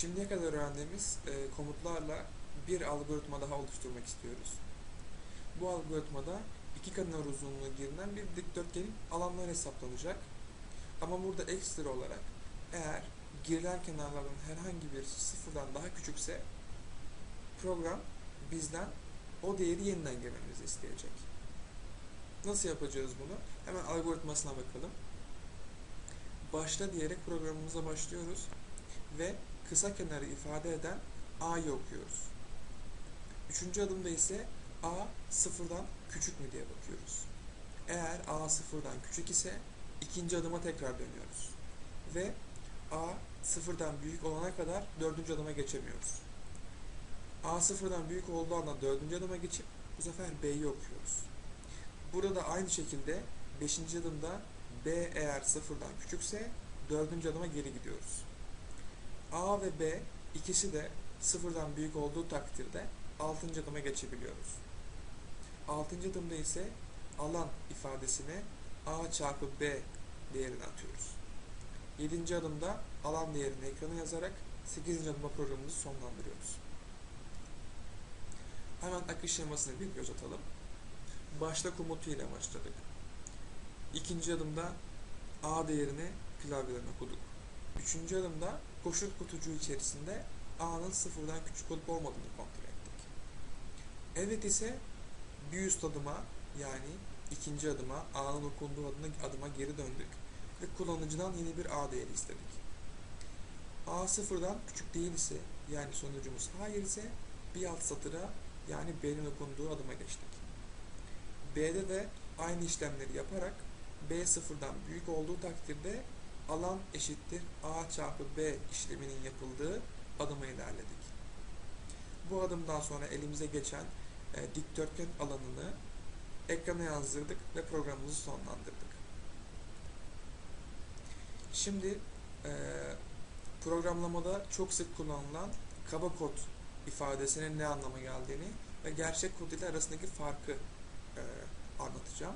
Şimdiye kadar öğrendiğimiz e, komutlarla bir algoritma daha oluşturmak istiyoruz. Bu algoritmada iki kenar uzunluğu girinen bir dikdörtgenin alanları hesaplanacak. Ama burada ekstra olarak eğer girilen kenarların herhangi bir sıfırdan daha küçükse program bizden o değeri yeniden girmemizi isteyecek. Nasıl yapacağız bunu? Hemen algoritmasına bakalım. Başla diyerek programımıza başlıyoruz ve kısa kenarı ifade eden a'yı okuyoruz. Üçüncü adımda ise a sıfırdan küçük mü diye bakıyoruz. Eğer a sıfırdan küçük ise ikinci adıma tekrar dönüyoruz. Ve a sıfırdan büyük olana kadar dördüncü adıma geçemiyoruz. a sıfırdan büyük olduğu anda dördüncü adıma geçip bu sefer b'yi okuyoruz. Burada aynı şekilde beşinci adımda b eğer sıfırdan küçükse dördüncü adıma geri gidiyoruz. A ve B ikisi de sıfırdan büyük olduğu takdirde 6. adıma geçebiliyoruz. 6. adımda ise alan ifadesine A çarpı B değerini atıyoruz. 7. adımda alan değerini ekrana yazarak 8. adıma programımızı sonlandırıyoruz. Hemen akış şemasını bir göz atalım. Başla komutu ile başladık. İkinci adımda A değerini klavyeden okuduk. Üçüncü adımda koşul kutucuğu içerisinde A'nın sıfırdan küçük olup olmadığını kontrol ettik. Evet ise bir üst adıma yani ikinci adıma A'nın okunduğu adıma, adıma geri döndük ve kullanıcıdan yeni bir A değeri istedik. A sıfırdan küçük değil ise yani sonucumuz hayır ise bir alt satıra yani B'nin okunduğu adıma geçtik. B'de de aynı işlemleri yaparak B sıfırdan büyük olduğu takdirde alan eşittir A çarpı B işleminin yapıldığı adıma ilerledik. Bu adımdan sonra elimize geçen e, dikdörtgen alanını ekrana yazdırdık ve programımızı sonlandırdık. Şimdi e, programlamada çok sık kullanılan kaba kod ifadesinin ne anlama geldiğini ve gerçek kod ile arasındaki farkı e, anlatacağım.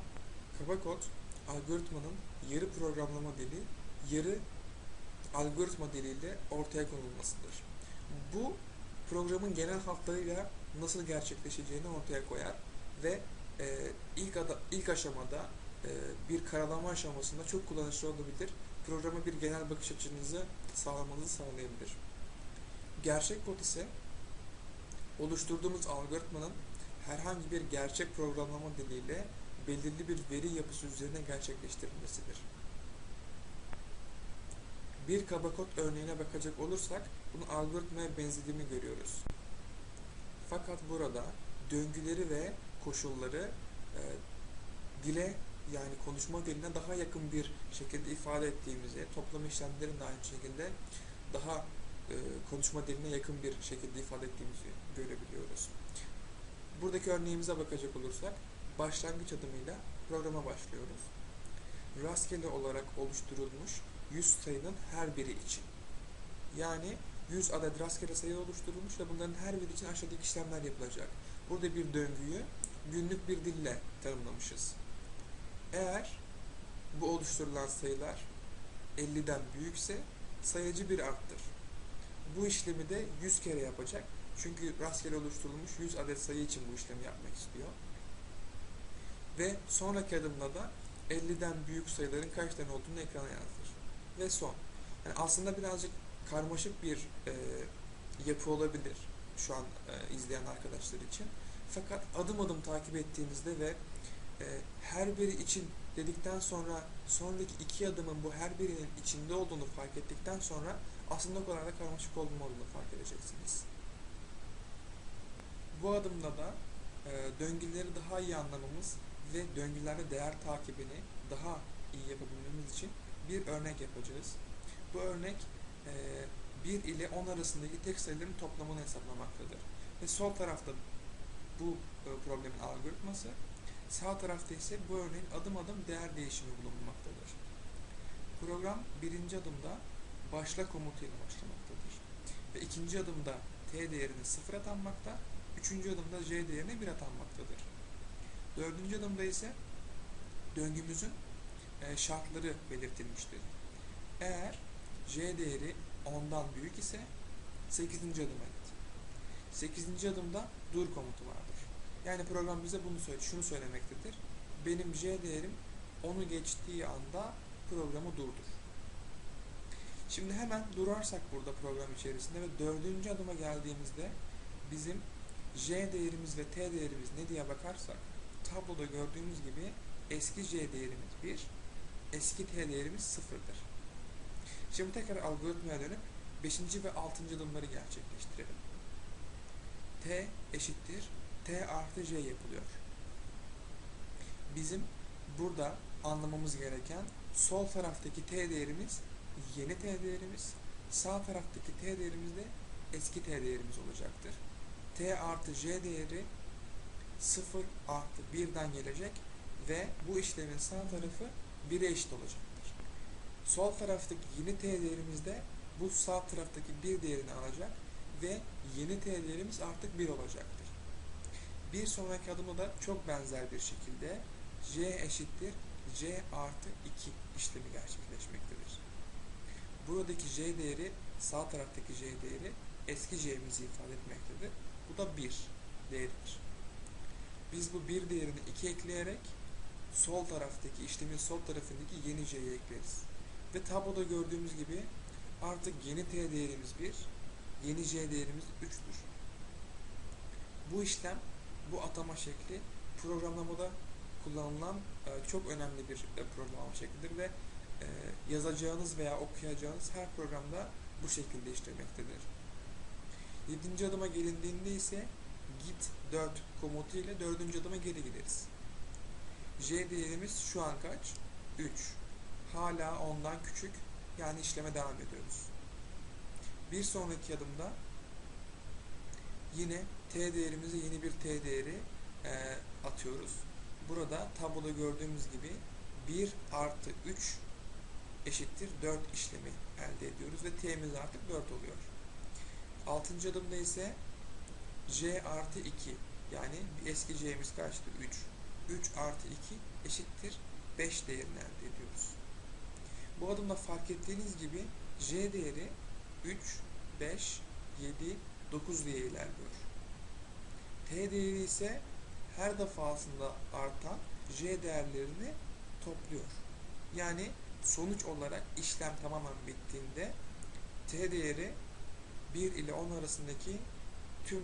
Kaba kod algoritmanın yarı programlama dili, yarı algoritma diliyle ortaya konulmasıdır. Bu programın genel hatlarıyla nasıl gerçekleşeceğini ortaya koyar ve e, ilk ada, ilk aşamada e, bir karalama aşamasında çok kullanışlı olabilir. Programa bir genel bakış açınızı sağlamanızı sağlayabilir. Gerçek kod ise oluşturduğumuz algoritmanın herhangi bir gerçek programlama diliyle belirli bir veri yapısı üzerine gerçekleştirilmesidir. Bir kaba kod örneğine bakacak olursak bunun algoritmaya benzediğini görüyoruz. Fakat burada döngüleri ve koşulları e, dile yani konuşma diline daha yakın bir şekilde ifade ettiğimizi, toplama işlemlerini de aynı şekilde daha e, konuşma diline yakın bir şekilde ifade ettiğimizi görebiliyoruz. Buradaki örneğimize bakacak olursak başlangıç adımıyla programa başlıyoruz. Rastgele olarak oluşturulmuş 100 sayının her biri için. Yani 100 adet rastgele sayı oluşturulmuş ve bunların her biri için aşağıdaki işlemler yapılacak. Burada bir döngüyü günlük bir dille tanımlamışız. Eğer bu oluşturulan sayılar 50'den büyükse sayıcı bir arttır. Bu işlemi de 100 kere yapacak. Çünkü rastgele oluşturulmuş 100 adet sayı için bu işlemi yapmak istiyor. Ve sonraki adımda da 50'den büyük sayıların kaç tane olduğunu ekrana yazdır. Ve son. Yani aslında birazcık karmaşık bir e, yapı olabilir şu an e, izleyen arkadaşlar için. Fakat adım adım takip ettiğinizde ve e, her biri için dedikten sonra sonraki iki adımın bu her birinin içinde olduğunu fark ettikten sonra aslında o kadar da karmaşık olmadığını fark edeceksiniz. Bu adımda da e, döngüleri daha iyi anlamamız ve döngülerde değer takibini daha iyi yapabilmemiz için bir örnek yapacağız. Bu örnek e, 1 ile 10 arasındaki tek sayıların toplamını hesaplamaktadır. Ve sol tarafta bu e, problemin algoritması, sağ tarafta ise bu örneğin adım adım değer değişimi bulunmaktadır. Program birinci adımda başla komutuyla başlamaktadır. Ve ikinci adımda t değerini sıfır atanmakta, üçüncü adımda j değerine 1 atanmaktadır. Dördüncü adımda ise döngümüzün şartları belirtilmiştir. Eğer j değeri 10'dan büyük ise 8. adıma git. 8. adımda dur komutu vardır. Yani program bize bunu söyle, şunu söylemektedir. Benim j değerim onu geçtiği anda programı durdur. Şimdi hemen durarsak burada program içerisinde ve dördüncü adıma geldiğimizde bizim j değerimiz ve t değerimiz ne diye bakarsak tabloda gördüğümüz gibi eski j değerimiz 1, eski t değerimiz 0'dır. Şimdi tekrar algoritmaya dönüp 5. ve 6. adımları gerçekleştirelim. t eşittir t artı j yapılıyor. Bizim burada anlamamız gereken sol taraftaki t değerimiz yeni t değerimiz, sağ taraftaki t değerimiz de eski t değerimiz olacaktır. t artı j değeri 0 artı 1'den gelecek ve bu işlemin sağ tarafı 1'e eşit olacaktır. Sol taraftaki yeni t değerimiz de bu sağ taraftaki 1 değerini alacak ve yeni t değerimiz artık 1 olacaktır. Bir sonraki adımda da çok benzer bir şekilde j eşittir c artı 2 işlemi gerçekleşmektedir. Buradaki j değeri sağ taraftaki j değeri eski j'mizi ifade etmektedir. Bu da 1 değeridir. Biz bu 1 değerini 2 ekleyerek sol taraftaki işlemin sol tarafındaki yeni j'yi ekleriz. Ve tabloda gördüğümüz gibi artık yeni t değerimiz 1, yeni j değerimiz 3'tür. Bu işlem, bu atama şekli programlamada kullanılan e, çok önemli bir e, programlama şeklidir ve e, yazacağınız veya okuyacağınız her programda bu şekilde işlemektedir. Yedinci adıma gelindiğinde ise git 4 komutu ile dördüncü adıma geri gideriz. J değerimiz şu an kaç? 3. Hala ondan küçük yani işleme devam ediyoruz. Bir sonraki adımda yine t değerimize yeni bir t değeri e, atıyoruz. Burada tabloda gördüğümüz gibi 1 artı 3 eşittir 4 işlemi elde ediyoruz ve t'miz artık 4 oluyor. Altıncı adımda ise j artı 2 yani eski j'miz kaçtı? 3. 3 artı 2 eşittir 5 değerini elde ediyoruz. Bu adımda fark ettiğiniz gibi j değeri 3, 5, 7, 9 diye ilerliyor. t değeri ise her defasında artan j değerlerini topluyor. Yani sonuç olarak işlem tamamen bittiğinde t değeri 1 ile 10 arasındaki tüm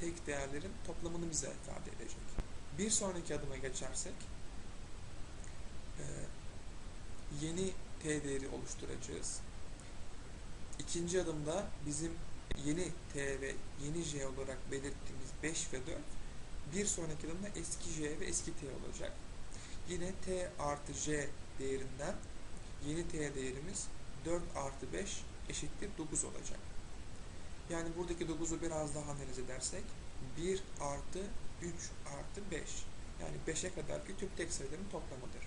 tek değerlerin toplamını bize ifade edecek. Bir sonraki adıma geçersek yeni t değeri oluşturacağız. İkinci adımda bizim yeni t ve yeni j olarak belirttiğimiz 5 ve 4 bir sonraki adımda eski j ve eski t olacak. Yine t artı j değerinden yeni t değerimiz 4 artı 5 eşittir 9 olacak. Yani buradaki 9'u biraz daha analiz edersek 1 artı 3 artı 5 yani 5'e kadar ki tüm tek sayıların toplamıdır.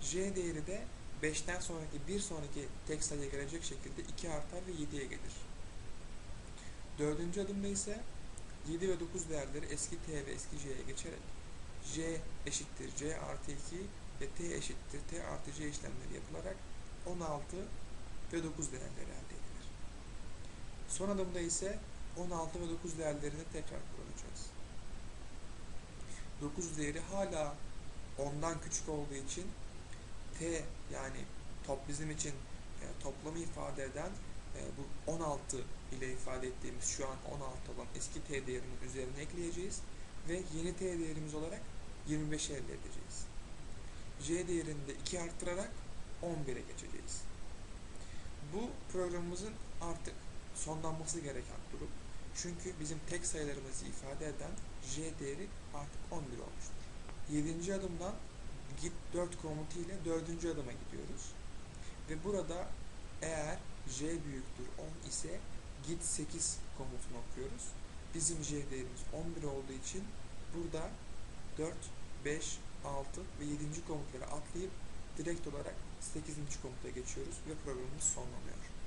J değeri de 5'ten sonraki bir sonraki tek sayıya gelecek şekilde 2 artar ve 7'ye gelir. Dördüncü adımda ise 7 ve 9 değerleri eski t ve eski j'ye geçerek j eşittir c artı 2 ve t eşittir t artı c işlemleri yapılarak 16 ve 9 değerleri elde edilir. Son adımda ise 16 ve 9 değerlerini tekrar kullanacağız. 9 değeri hala ondan küçük olduğu için t yani top bizim için e, toplamı ifade eden e, bu 16 ile ifade ettiğimiz şu an 16 olan eski t değerinin üzerine ekleyeceğiz ve yeni t değerimiz olarak 25 elde edeceğiz. j değerini de 2 arttırarak 11'e geçeceğiz. Bu programımızın artık sonlanması gereken durum. Çünkü bizim tek sayılarımızı ifade eden j değeri artık 11 olmuştur. 7. adımdan git 4 komutu ile 4. adıma gidiyoruz. Ve burada eğer j büyüktür 10 ise git 8 komutunu okuyoruz. Bizim j değerimiz 11 olduğu için burada 4, 5, 6 ve 7. komutları atlayıp direkt olarak 8. komuta geçiyoruz ve programımız sonlanıyor.